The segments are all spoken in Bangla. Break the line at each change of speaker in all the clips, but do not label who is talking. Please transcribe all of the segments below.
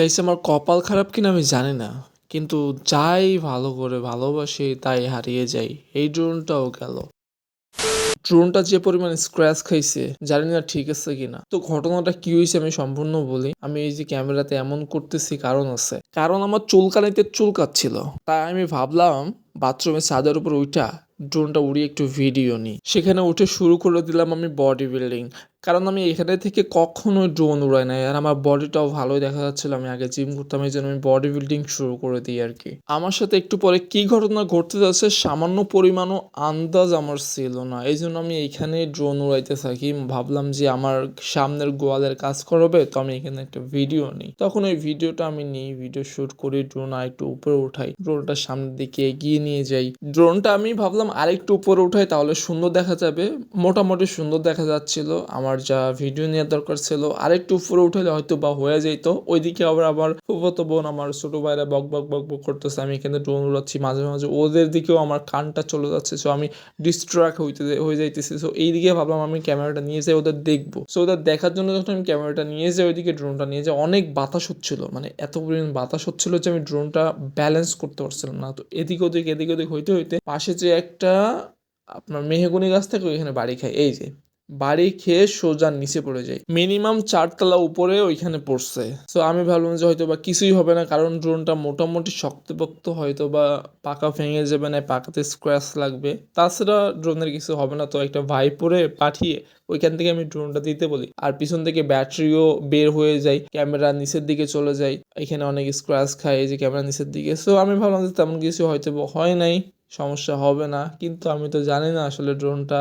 গাইস আমার কপাল খারাপ কিনা আমি জানি না। কিন্তু যাই ভালো করে ভালোবাসি, তাই হারিয়ে যাই। এই ড্রোনটাও গেল। ড্রোনটা যে পরিমাণে স্ক্র্যাচ খাইছে, জানি না ঠিক আছে কিনা। তো ঘটনাটা কি হয়েছে আমি সম্পূর্ণ বলি। আমি এই যে ক্যামেরাতে এমন করতেছি কারণ আছে। কারণ আমার চুলকানিতে চুলকাচ্ছিল। তাই আমি ভাবলাম বাথরুমে ছাদের উপর উঠা ড্রোনটা উড়িয়ে একটু ভিডিও নিই। সেখানে উঠে শুরু করে দিলাম আমি বডি বিল্ডিং কারণ আমি এখানে থেকে কখনোই ড্রোন উড়াই নাই। আর আমার বডিটাও ভালোই দেখা যাচ্ছিল। আমি আগে জিম করতাম এই জন্য আমি বডি বিল্ডিং শুরু করে দিই আর কি। আমার সাথে একটু পরে কি ঘটনা ঘটতে যাচ্ছে, সামান্য পরিমাণও আন্দাজ আমার ছিল না। এই জন্য আমি এইখানে ড্রোন উড়াইতে থাকি। ভাবলাম যে আমার সামনের গোয়ালের কাজ করবে, তো আমি এখানে একটা ভিডিও নিই। তখন ওই ভিডিওটা আমি নিই ভিডিও শুট করি ড্রোন আর একটু উপরে উঠাই ড্রোনটা সামনের দিকে এগিয়ে নিয়ে যাই। ড্রোনটা আমি ভাবলাম আরেকটু উপরে উঠাই, তাহলে সুন্দর দেখা যাবে। মোটামুটি সুন্দর দেখা যাচ্ছিল। আমার যা ভিডিও নেওয়ার দরকার ছিল, আরেকটু উপরে উঠালে হয়তো বা হয়ে যেত ওইদিকে আবার আমার ফুফতো বোন, আমার ছোট ভাইরা বক বক বক বক করতেছে। আমি এখানে ড্রোন উড়াচ্ছি মাঝে মাঝে ওদের দিকেও আমার কানটা চলে যাচ্ছে সো আমি ডিস্ট্রাক্ট হইতে, হয়ে যাইতেছি। সো এইদিকে ভাবলাম আমি ক্যামেরাটা নিয়ে যাই, ওদের দেখব। সো ওদের দেখার জন্য যখন আমি ক্যামেরাটা নিয়ে যাই, ওইদিকে ড্রোনটা নিয়ে যাই, অনেক বাতাস হচ্ছিল। মানে এত পরিমাণ বাতাস হচ্ছিল যে আমি ড্রোনটা ব্যালেন্স করতে পারছিলাম না। তো এদিক ওদিক এদিক ওদিক হইতে হইতে পাশে যে একটা আপনার মেহগুনি গাছ থেকে, ওইখানে বাড়ি খায় এই যে বাড়ি খেয়ে সোজা নিচে পড়ে যায় মিনিমাম চারতলা উপরে ওইখানে পড়ছে। সো আমি ভাবলাম যে হয়তো বা কিছুই হবে না, কারণ ড্রোনটা মোটামুটি শক্তপোক্ত হয়তো বা পাকা ভেঙে যাবে না পাকাতে স্ক্র্যাচ লাগবে। তাছাড়া ড্রোনের কিছু হবে না, তো একটা ভাইপোরে পাঠিয়ে ওইখান থেকে আমি ড্রোনটা দিতে বলি। আর পিছন থেকে ব্যাটারিও বের হয়ে যায় ক্যামেরা নিচের দিকে চলে যায়। এখানে অনেক স্ক্র্যাচ খায় যে ক্যামেরা নিচের দিকে। সো আমি ভাবলাম যে তেমন কিছু হয়তো হয় নাই। সমস্যা হবে না। কিন্তু আমি তো জানি না আসলে ড্রোনটা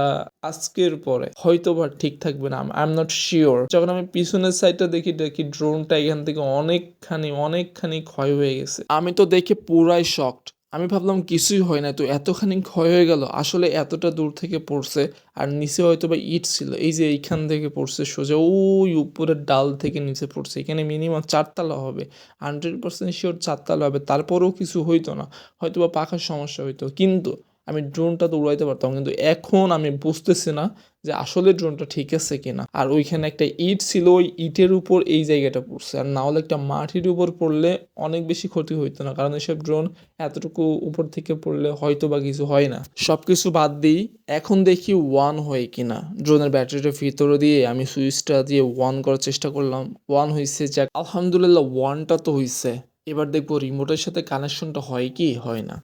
আজকের পরে হয়তো বা ঠিক থাকবে না। আই এম নট শিওর যখন আমি পিছনের সাইডটা দেখি দেখি ড্রোনটা এখান থেকে অনেকখানি অনেকখানি ক্ষয় হয়ে গেছে। আমি তো দেখে পুরাই শকড আমি ভাবলাম কিছুই হয় না, তো এতখানি ক্ষয় হয়ে গেল, আসলে এতটা দূর থেকে পড়ছে, আর নিচে হয়তো বা ইট ছিল, এই যে এইখান থেকে পড়ছে সোজা, ওই উপরের ডাল থেকে নিচে পড়ছে, এখানে মিনিমাম চারতলা হবে হান্ড্রেড পার্সেন্ট শিওর চারতলা হবে, তারপরেও কিছু হইতো না হয়তো বা পাখার সমস্যা হইতো, কিন্তু আমি ড্রোনটা তো উড়াইতে পারতাম, কিন্তু এখন আমি বুঝতেছি না যে আসলে ড্রোনটা ঠিক আছে কিনা। আর ওইখানে একটা ইট ছিল, ওই ইটের উপর এই জায়গাটা পড়ছে। আর না হলে একটা মাটির উপর পড়লে অনেক বেশি ক্ষতি হইতো না, কারণ এসব ড্রোন এতটুকু উপর থেকে পড়লে হয়তো বা কিছু হয় না। সব কিছু বাদ দিই, এখন দেখি ওয়ান হয় কিনা। ড্রোনের ব্যাটারিটা ভিতরে দিয়ে আমি সুইচটা দিয়ে ওয়ান করার চেষ্টা করলাম ওয়ান হয়েছে যাক, আলহামদুলিল্লাহ ওয়ানটা তো হয়েছে এবার দেখব রিমোটের সাথে কানেকশনটা হয় কি, হয় না।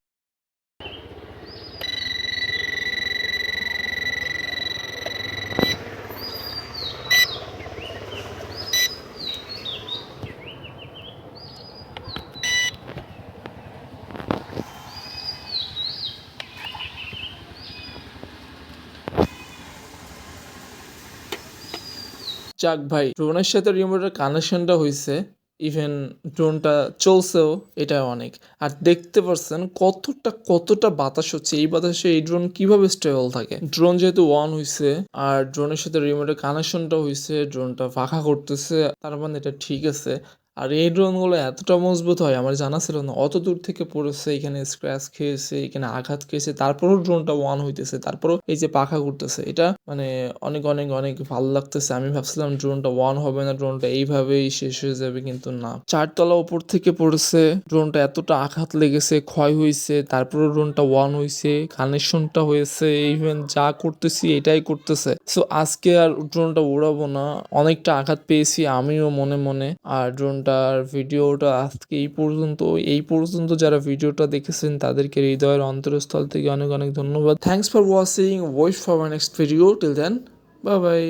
যাক ভাই, ড্রোনের সাথে রিমোটের কানেকশনটা হয়েছে ইভেন ড্রোনটা চলছেও, এটা অনেক। আর দেখতে পারছেন কতটা কতটা বাতাস হচ্ছে, এই বাতাসে এই ড্রোন কীভাবে স্টেবল থাকে? ড্রোন যেহেতু ওয়ান হয়েছে আর ড্রোনের সাথে রিমোটের কানেকশনটা হয়েছে ড্রোনটা ফাঁকা করতেছে, তার মানে এটা ঠিক আছে। আর এই ড্রোনগুলো এতটা মজবুত হয়, আমার জানা ছিল না। অত দূর থেকে পড়েছে, এখানে স্ক্র্যাচ খেয়েছে, এখানে আঘাত খেয়েছে, তারপরেও ড্রোনটা ওয়ান হইতেছে, তারপরও এই যে পাখা ঘুরতেছে, এটা মানে অনেক অনেক অনেক ভালো লাগতেছে। আমি ভাবছিলাম ড্রোনটা ওয়ান হবে না, ড্রোনটা এইভাবেই শেষ হয়ে যাবে, কিন্তু না। চারতলা উপর থেকে পড়েছে, ড্রোনটা এতটা আঘাত লেগেছে, ক্ষয় হয়েছে তারপরেও ড্রোনটা ওয়ান হয়েছে কানেকশনটা হয়েছে ইভেন যা করতেছি এটাই করতেছে। সো আজকে আর ড্রোনটা উড়াবো না, অনেকটা আঘাত পেয়েছি আমিও মনে মনে, আর ড্রোনটার ভিডিওটা আজকে এই পর্যন্ত। এই পর্যন্ত যারা ভিডিওটা দেখেছেন, তাদেরকে হৃদয়ের অন্তরস্থল থেকে অনেক অনেক ধন্যবাদ। Thanks for watching wait for my next video till then bye bye